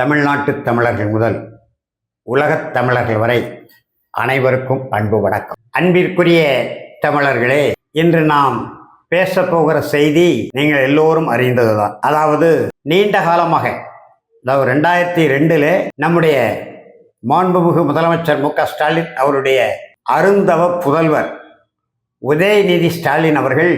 தமிழ்நாட்டு தமிழர்கள் முதல் உலகத் தமிழர்கள் வரை அனைவருக்கும் அன்பு வணக்கம். அன்பிற்குரிய தமிழர்களே இன்று நாம் பேச போகிற செய்தி நீங்கள் எல்லோரும் அறிந்ததுதான். அதாவது நீண்ட காலமாக அதாவது ரெண்டாயிரத்தி ரெண்டுல நம்முடைய மாண்புமிகு முதலமைச்சர் மு க ஸ்டாலின் அவருடைய அருந்தவ புதல்வர் உதயநிதி ஸ்டாலின் அவர்கள்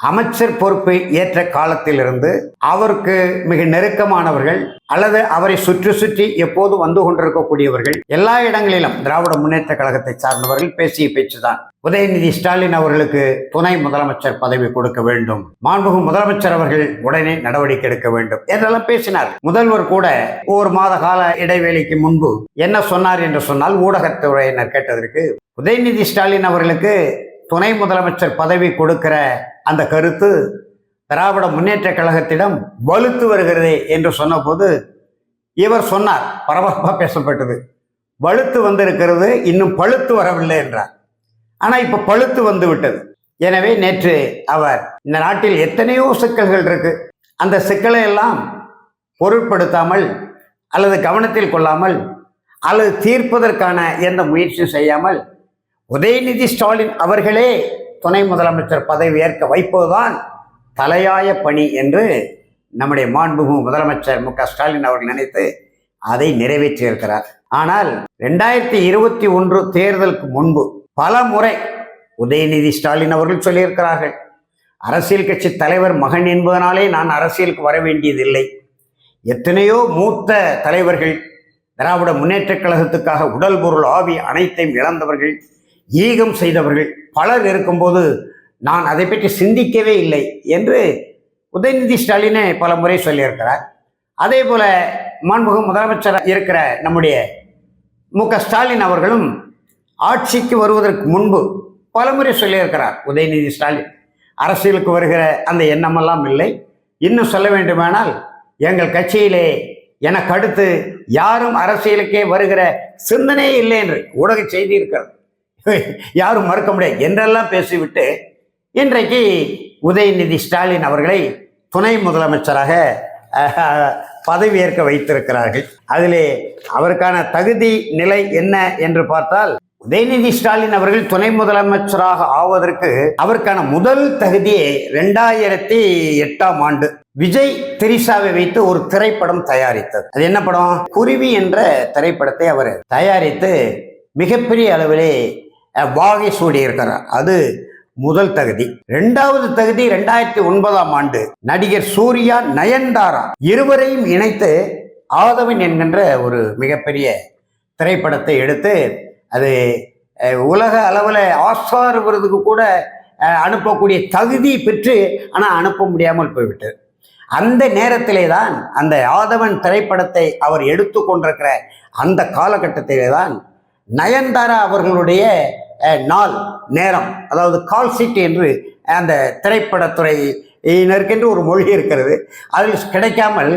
அமைச்சர் பொறுப்பை ஏற்ற காலத்திலிருந்து அவருக்கு மிக நெருக்கமானவர்கள் அல்லது அவரை சுற்றி சுற்றி எப்போதும் வந்து கொண்டிருக்கக்கூடியவர்கள் எல்லா இடங்களிலும் திராவிட முன்னேற்ற கழகத்தை சார்ந்தவர்கள் பேசிய பேச்சுதான். உதயநிதி ஸ்டாலின் அவர்களுக்கு துணை முதலமைச்சர் பதவி கொடுக்க வேண்டும். மாண்புகு முதலமைச்சர் அவர்கள் உடனே நடவடிக்கை எடுக்க வேண்டும் என்றெல்லாம் பேசினார். முதல்வர் கூட ஒரு மாத கால இடைவேளைக்கு முன்பு என்ன சொன்னார் என்று சொன்னால் ஊடகத்துறையினர் கேட்டதற்கு உதயநிதி ஸ்டாலின் அவர்களுக்கு துணை முதலமைச்சர் பதவி கொடுக்கிற அந்த கருத்து திராவிட முன்னேற்ற கழகத்திடம் வலுத்து வருகிறது என்று சொன்னபோது இவர் சொன்னார் பரபரப்பாக பேசப்பட்டது. வலுத்து வந்திருக்கிறது இன்னும் பழுத்து வரவில்லை என்றார். ஆனால் இப்போ பழுத்து வந்து விட்டது. எனவே நேற்று அவர் இந்த நாட்டில் எத்தனையோ சிக்கல்கள் இருக்கு. அந்த சிக்கலை எல்லாம் பொருட்படுத்தாமல் அல்லது கவனத்தில் கொள்ளாமல் அல்லது தீர்ப்பதற்கான எந்த முயற்சியும் செய்யாமல் உதயநிதி ஸ்டாலின் அவர்களே துணை முதலமைச்சர் பதவி ஏற்க வைப்பதுதான் தலையாய பணி என்று நம்முடைய மாண்புமிகு முதலமைச்சர் மு க ஸ்டாலின் அவர்கள் நினைத்து அதை நிறைவேற்றியிருக்கிறார். ஆனால் ரெண்டாயிரத்தி இருபத்தி ஒன்று தேர்தலுக்கு முன்பு பல முறை உதயநிதி ஸ்டாலின் அவர்கள் சொல்லியிருக்கிறார்கள் அரசியல் கட்சி தலைவர் மகன் என்பதனாலே நான் அரசியலுக்கு வர வேண்டியதில்லை. எத்தனையோ மூத்த தலைவர்கள் திராவிட முன்னேற்றக் கழகத்துக்காக உடல் பொருள் ஆவி அனைத்தையும் இழந்தவர்கள் ஈகம் செய்தவர்கள் பலர் இருக்கும்போது நான் அதை பற்றி சிந்திக்கவே இல்லை என்று உதயநிதி ஸ்டாலினே பல முறை சொல்லியிருக்கிறார். அதே போல மாண்புகு முதலமைச்சர் இருக்கிற நம்முடைய மு ஸ்டாலின் அவர்களும் ஆட்சிக்கு வருவதற்கு முன்பு பலமுறை சொல்லியிருக்கிறார் உதயநிதி ஸ்டாலின். அரசியலுக்கு வருகிற அந்த எண்ணமெல்லாம் இல்லை. இன்னும் சொல்ல வேண்டுமானால் எங்கள் கட்சியிலே எனக்கு அடுத்து யாரும் அரசியலுக்கே வருகிற சிந்தனையே இல்லை என்று ஊடக செய்தி இருக்கிறது. யாரும் மறுக்க முடியாது. என்றெல்லாம் பேசிவிட்டு இன்றைக்கு உதயநிதி ஸ்டாலின் அவர்களை துணை முதலமைச்சராக பதவியேற்க வைத்திருக்கிறார்கள். அதிலே அவருக்கான தகுதி நிலை என்ன என்று பார்த்தால் உதயநிதி ஸ்டாலின் அவர்கள் துணை முதலமைச்சராக ஆவதற்கு அவருக்கான முதல் தகுதியே ரெண்டாயிரத்தி எட்டாம் ஆண்டு விஜய் திரிசாவை வைத்து ஒரு திரைப்படம் தயாரித்தது. அது என்ன படம்? குருவி என்ற திரைப்படத்தை அவர் தயாரித்து மிகப்பெரிய அளவிலே வாகை சூடியிருக்கிறார் அது முதல் தகுதி. இரண்டாவது தகுதி ரெண்டாயிரத்தி ஒன்பதாம் ஆண்டு நடிகர் சூர்யா நயன்தாரா. இருவரையும் இணைத்து ஆதவன் என்கின்ற ஒரு மிகப்பெரிய திரைப்படத்தை எடுத்து அது உலக அளவில் ஆஸ்கார் விருதுக்கு கூட அனுப்பக்கூடிய தகுதி பெற்று ஆனால் அனுப்ப முடியாமல் போய்விட்டது. அந்த நேரத்திலே தான் அந்த ஆதவன் திரைப்படத்தை அவர் எடுத்து கொண்டிருக்கிற அந்த காலகட்டத்திலே தான் நயன்தாரா அவர்களுடைய நாள் நேரம் அதாவது கால் சீட் என்று அந்த திரைப்படத்துறையினருக்கென்று ஒரு மொழி இருக்கிறது. அதில் கிடைக்காமல்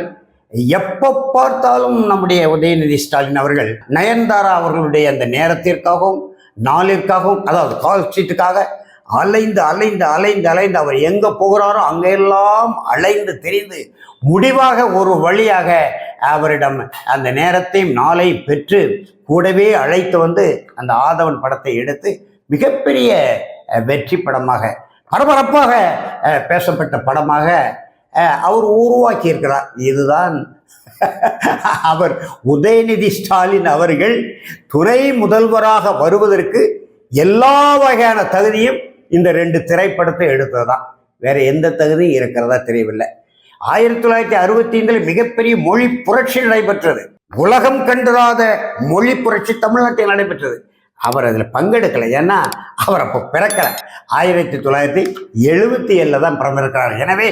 எப்போ பார்த்தாலும் நம்முடைய உதயநிதி ஸ்டாலின் அவர்கள் நயன்தாரா அவர்களுடைய அந்த நேரத்திற்காகவும் நாளிற்காகவும் அதாவது கால் சீட்டுக்காக அலைந்து அலைந்து அலைந்து அலைந்து அவர் எங்கே போகிறாரோ அங்கெல்லாம் அலைந்து தெரிந்து முடிவாக ஒரு வழியாக அவரிடம் அந்த நேரத்தையும் நாளையும் பெற்று கூடவே அழைத்து வந்து அந்த ஆதவன் படத்தை எடுத்து மிகப்பெரிய வெற்றி படமாக பரபரப்பாக பேசப்பட்ட படமாக அவர் உருவாக்கி இருக்கிறார். இதுதான் அவர் உதயநிதி ஸ்டாலின் அவர்கள் துணை முதல்வராக வருவதற்கு எல்லா வகையான தகுதியும் இந்த ரெண்டு திரைப்படத்தை எடுத்ததுதான். வேற எந்த தகுதியும் இருக்கிறதா தெரியவில்லை. ஆயிரத்தி தொள்ளாயிரத்தி அறுபத்தி ஐந்தில் மிகப்பெரிய மொழி புரட்சி நடைபெற்றது. உலகம் கண்டிராத மொழி புரட்சி தமிழ்நாட்டில் நடைபெற்றது. அவர் அதில் பங்கெடுக்கலை. ஏன்னா அவர் அப்போ பிறக்கலை. ஆயிரத்தி தொள்ளாயிரத்தி எழுபத்தி ஏழில் தான் பிறந்திருக்கிறார் எனவே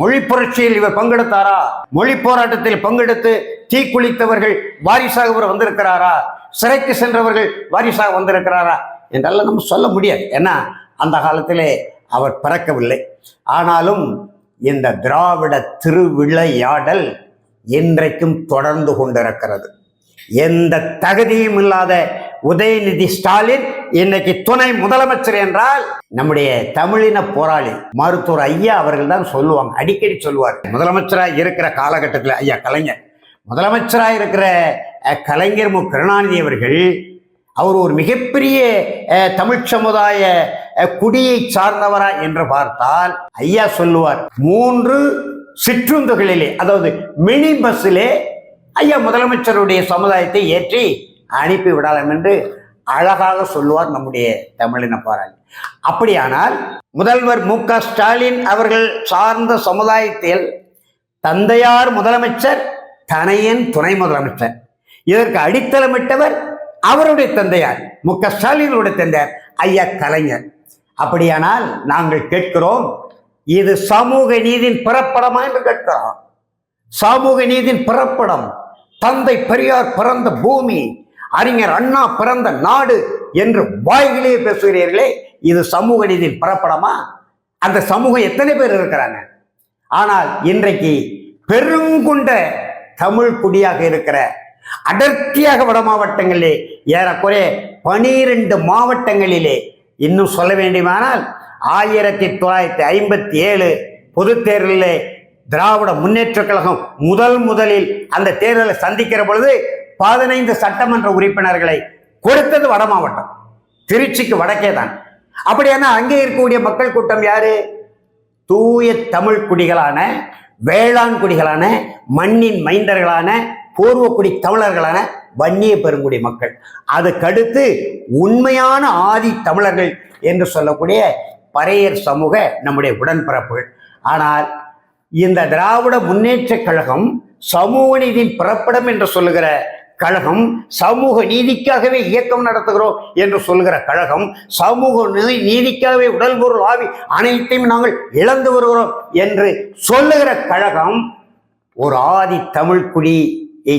மொழி புரட்சியில் இவர் பங்கெடுத்தாரா? மொழி போராட்டத்தில் பங்கெடுத்து தீக்குளித்தவர்கள் வாரிசாக இவர் வந்திருக்கிறாரா? சிறைக்கு சென்றவர்கள் வாரிசாக வந்திருக்கிறாரா? என்றெல்லாம் நம்ம சொல்ல முடியாது. ஏன்னா அந்த காலத்திலே அவர் பிறக்கவில்லை. ஆனாலும் இந்த திராவிட திருவிளையாடல் இன்றைக்கும் தொடர்ந்து கொண்டிருக்கிறது. எந்த தகுதியும் இல்லாத உதயநிதி ஸ்டாலின் இன்னைக்கு துணை முதலமைச்சர் என்றால் நம்முடைய தமிழின போராளி மருத்துவர் ஐயா அவர்கள் தான் சொல்லுவாங்க அடிக்கடி சொல்லுவார். முதலமைச்சராக இருக்கிற காலகட்டத்தில் ஐயா கலைஞர். முதலமைச்சராக இருக்கிற கலைஞர் மு. கருணாநிதி அவர்கள் அவர் ஒரு மிகப்பெரிய தமிழ் சமுதாய குடியை சார்ந்தவரா என்று பார்த்தால் ஐயா சொல்லுவார் மூன்று சிற்றுந்துகளிலே அதாவது மினி பஸ்ஸிலே ஐயா முதலமைச்சருடைய சமுதாயத்தை ஏற்றி அனுப்பி விடலாம் என்று அழகாக சொல்லுவார் நம்முடைய தமிழின போராளி. அப்படியானால் முதல்வர் மு க ஸ்டாலின் அவர்கள் சார்ந்த சமுதாயத்தில் தந்தையார் முதலமைச்சர் தனையன் துணை முதலமைச்சர். இதற்கு அடித்தளமிட்டவர் அவருடைய தந்தையார் மு க ஸ்டாலினுடைய தந்தையார் ஐயா கலைஞர். அப்படியானால் நாங்கள் கேட்கிறோம் இது சமூக நீதியின் பிறப்படமா என்று கேட்கிறோம். சமூக நீதியின் பிறப்படம் தந்தை பெரியார் பிறந்த பூமி அறிஞர் அண்ணா பிறந்த நாடு என்று வாய்களே பேசுகிறீர்களே இது சமூக நீதியின் பிறப்படமா? அந்த சமூகம் எத்தனை பேர் இருக்கிறாங்க? ஆனால் இன்றைக்கு பெருங்குண்ட தமிழ் குடியாக இருக்கிற அடர்த்தியாக வட மாவட்டங்களிலே ஏறக்குறைய பனிரெண்டு மாவட்டங்களிலே இன்னும் சொல்ல வேண்டுமானால் ஆயிரத்தி தொள்ளாயிரத்தி ஐம்பத்தி ஏழு பொது தேர்தலிலே திராவிட முன்னேற்ற கழகம் முதல் முதலில் அந்த தேர்தலை சந்திக்கிற பொழுது பதினைந்து சட்டமன்ற உறுப்பினர்களை கொடுத்தது வட மாவட்டம். திருச்சிக்கு வடக்கே தான். அப்படியானா அங்கே இருக்கக்கூடிய மக்கள் கூட்டம் யாரு? தூய தமிழ் குடிகளான வேளாண் குடிகளான மண்ணின் மைந்தர்களான பூர்வக்குடி தமிழர்களான வன்னிய பெருங்குடி மக்கள். அதுக்கடுத்து உண்மையான ஆதி தமிழர்கள் என்று சொல்லக்கூடிய பறையர் சமூக நம்முடைய உடன்பிறப்புகள். ஆனால் இந்த திராவிட முன்னேற்றக் கழகம் சமூக நீதியின் பிறப்பிடம் என்று சொல்லுகிற கழகம் சமூக நீதிக்காகவே இயக்கம் நடத்துகிறோம் என்று சொல்கிற கழகம் சமூக நீதிக்காகவே உடல் பொருள் ஆவி அனைத்தையும் நாங்கள் இழந்து வருகிறோம் என்று சொல்லுகிற கழகம் ஒரு ஆதி தமிழ்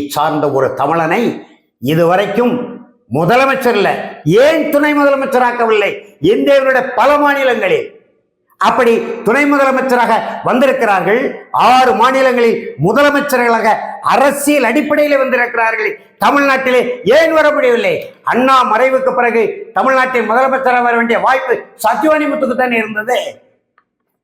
சார்ந்த ஒரு தமிழனை இதுவரைக்கும் முதலமைச்சர் இல்லை ஏன் துணை முதலமைச்சராக்கவில்லை? இந்தியாவுடைய பல மாநிலங்களில். அப்படி துணை முதலமைச்சராக வந்திருக்கிறார்கள். ஆறு மாநிலங்களில் முதலமைச்சர்களாக அரசியல் அடிப்படையில் வந்திருக்கிறார்கள். தமிழ்நாட்டிலே ஏன் வர முடியவில்லை? அண்ணா மறைவுக்கு பிறகு தமிழ்நாட்டில் முதலமைச்சராக வர வேண்டிய வாய்ப்பு சத்யவாணி முத்துக்கு தானே இருந்தது.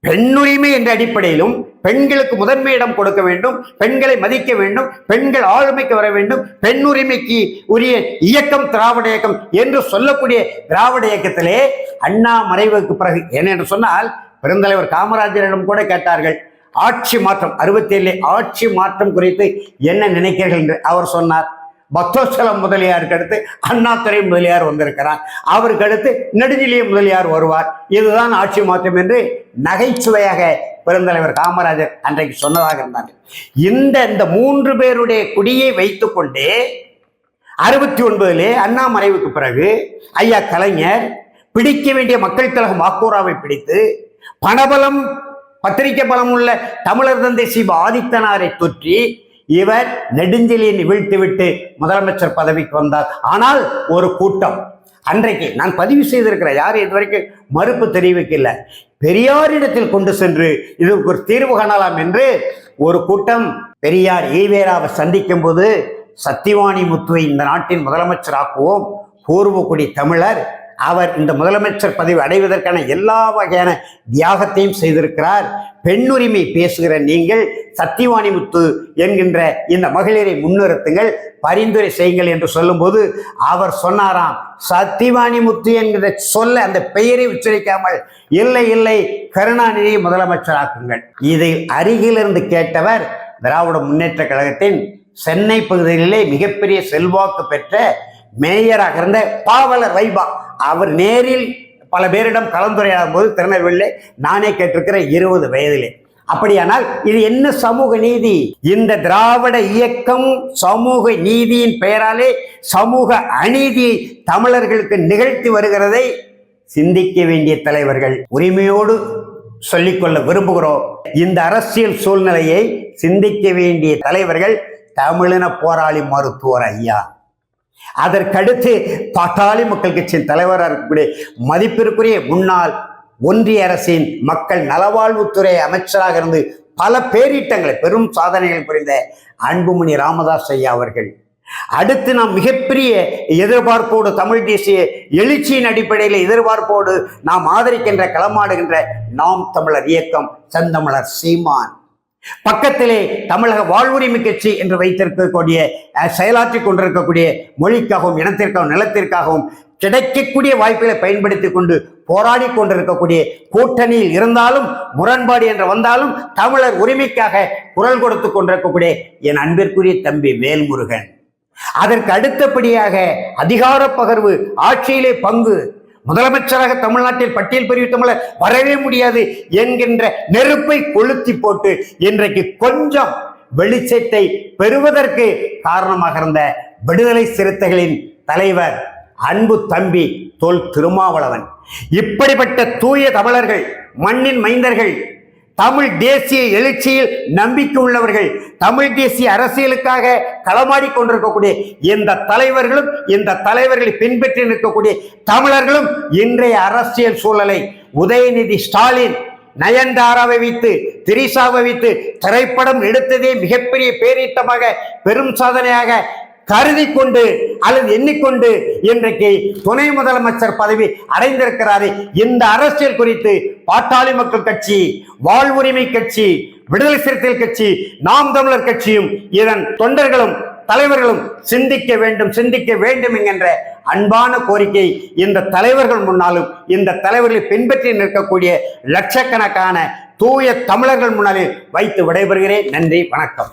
பெண்ணுரிமை என்ற அடிப்படையிலும் பெண்களுக்கு முதன்மை இடம் கொடுக்க வேண்டும் பெண்களை மதிக்க வேண்டும் பெண்கள் ஆளுமைக்கு வர வேண்டும் பெண்ணுரிமைக்கு உரிய இயக்கம் திராவிட இயக்கம் என்று சொல்லக்கூடிய திராவிட இயக்கத்திலே அண்ணா மறைவுக்கு பிறகு என்னென்று சொன்னால் பெருந்தலைவர் காமராஜரிடம் கூட கேட்டார்கள் ஆட்சி மாற்றம் அறுபத்தி ஏழு ஆட்சி மாற்றம் குறித்து என்ன நினைக்கிறீர்கள் என்று அவர் சொன்னார். பக்தோச்சலம் முதலியாருக்கு அடுத்து அண்ணாத்துறை முதலியார் வந்திருக்கிறார். அவருக்கு அடுத்து நெடுஞ்சிலிய முதலியார் வருவார். இதுதான் ஆட்சி மாற்றம் என்று நகைச்சுவையாக பெருந்தலைவர் காமராஜர் அன்றைக்கு சொன்னதாக இருந்தார்கள். இந்த இந்த மூன்று பேருடைய குடியை வைத்துக்கொண்டு அறுபத்தி ஒன்பதுலே அண்ணா மறைவுக்கு பிறகு ஐயா கலைஞர் பிடிக்க வேண்டிய மக்கள் கழகம் வாக்கூராவை பிடித்து பணபலம் பத்திரிகை பலம் உள்ள தமிழர் தந்தை சிவ ஆதித்தனாரை தொற்றி இவர் நெடுஞ்செலியனை வீழ்த்திவிட்டு முதலமைச்சர் பதவிக்கு வந்தார். ஆனால் ஒரு கூட்டம். அன்றைக்கு நான் பதிவு செய்திருக்கிற யாரும் இதுவரைக்கும் மறுப்பு தெரிவிக்கல. பெரியாரிடத்தில் கொண்டு சென்று இதற்கு ஒரு தீர்வு காணலாம் என்று ஒரு கூட்டம் பெரியார் ஈவேராவை சந்திக்கும் போது சத்திவாணி முத்துவை இந்த நாட்டின் முதலமைச்சராக்குவோம். பூர்வக்குடி தமிழர் அவர் இந்த முதலமைச்சர் பதவி அடைவதற்கான எல்லா வகையான தியாகத்தையும் செய்திருக்கிறார். பெண்ணுரிமை பேசுகிற நீங்கள் சத்திவாணிமுத்து என்கின்ற இந்த மகளிரை முன்னிறுத்துங்கள் பரிந்துரை செய்யுங்கள் என்று சொல்லும்போது அவர் சொன்னாராம் சத்திவாணிமுத்து என்கிற சொல்ல அந்த பெயரை உச்சரிக்காமல் இல்லை இல்லை கருணாநிதியை முதலமைச்சராக்குங்கள். இதை அருகிலிருந்து கேட்டவர் திராவிட முன்னேற்ற கழகத்தின் சென்னை பகுதியிலே மிகப்பெரிய செல்வாக்கு பெற்ற மேயராக இருந்த பாவலர் வைபா அவர் நேரில் பல பேரிடம் கலந்துரையாடும் போது திருநெல்வேலியிலே நானே கேட்டிருக்கிறேன் இருபது வயதிலே. அப்படியானால் இது என்ன சமூக நீதி? இந்த திராவிட இயக்கம் சமூக நீதியின் பெயராலே சமூக அநீதி தமிழர்களுக்கு நிகழ்த்தி வருகிறதை சிந்திக்க வேண்டிய தலைவர்கள் உரிமையோடு சொல்லிக்கொள்ள விரும்புகிறோம். இந்த அரசியல் சூழ்நிலையை சிந்திக்க வேண்டிய தலைவர்கள் தமிழின போராளி மருத்துவர் ஐயா. அதற்கடுத்து பாட்டாளி மக்கள் கட்சியின் தலைவராக இருக்கக்கூடிய மதிப்பிற்குரிய முன்னாள் ஒன்றிய அரசின் மக்கள் நலவாழ்வுத்துறை அமைச்சராக இருந்து பல பேரீட்டங்களை பெரும் சாதனைகள் புரிந்த அன்புமணி ராமதாஸ் ஐயா அவர்கள். அடுத்து நாம் மிகப்பெரிய எதிர்பார்ப்போடு தமிழ் தேசிய எழுச்சியின் அடிப்படையில் எதிர்பார்ப்போடு நாம் ஆதரிக்கின்ற களமாடுகின்ற நாம் தமிழர் இயக்கம் செந்தமிழர் சீமான். பக்கத்திலே தமிழக வாழ்வுரிமை கட்சி என்று வைத்திருக்கக்கூடிய அஹ், கொண்டிருக்கக்கூடிய மொழிக்காகவும் இனத்திற்காகவும் நிலத்திற்காகவும் கிடைக்கக்கூடிய வாய்ப்புகளை பயன்படுத்தி கொண்டு போராடி கொண்டிருக்கக்கூடிய கூட்டணியில் இருந்தாலும் முரண்பாடு என்று வந்தாலும் தமிழர் உரிமைக்காக குரல் கொடுத்து கொண்டிருக்கக்கூடிய என் அன்பிற்குரிய தம்பி வேல்முருகன். அதற்கு அடுத்தபடியாக அதிகார பகர்வு ஆட்சியிலே பங்கு முதலமைச்சராக தமிழ்நாட்டில் பட்டியல் பிரிவு தமிழர் வரவே முடியாது என்கின்ற நெருப்பை கொளுத்தி போட்டு இன்றைக்கு கொஞ்சம் வெளிச்சத்தை பெறுவதற்கு காரணமாக இருந்த விடுதலை சிறுத்தைகளின் தலைவர் அன்பு தம்பி தொல் திருமாவளவன். இப்படிப்பட்ட தூய தமிழர்கள் மண்ணின் மைந்தர்கள் தமிழ் தேசிய எழுச்சியில் நம்பிக்கை உள்ளவர்கள் தமிழ் தேசிய அரசியலுக்காக களமாடி கொண்டிருக்கக்கூடிய இந்த தலைவர்களும் இந்த தலைவர்களை பின்பற்றி நிற்கக்கூடிய தமிழர்களும் இன்றைய அரசியல் சூழலை உதயநிதி ஸ்டாலின் நயன்தாராவை வைத்து திரிசாவை வைத்து திரைப்படம் எடுத்ததே மிகப்பெரிய பேரீட்டமாக பெரும் சாதனையாக கருதி கொண்டு அல்லது எண்ணிக்கொண்டு இன்றைக்கு துணை முதலமைச்சர் பதவி அடைந்திருக்கிறாரே. இந்த அரசியல் குறித்து பாட்டாளி மக்கள் கட்சி வாழ்வுரிமை கட்சி விடுதலை சிறுத்தைகள் கட்சி நாம் தமிழர் கட்சியும் இதன் தொண்டர்களும் தலைவர்களும் சிந்திக்க வேண்டும் சிந்திக்க வேண்டும் என்கின்ற அன்பான கோரிக்கை இந்த தலைவர்கள் முன்னாலும் இந்த தலைவர்களை பின்பற்றி நிற்கக்கூடிய லட்சக்கணக்கான தூய தமிழர்கள் முன்னாலே வைத்து விடைபெறுகிறேன். நன்றி வணக்கம்.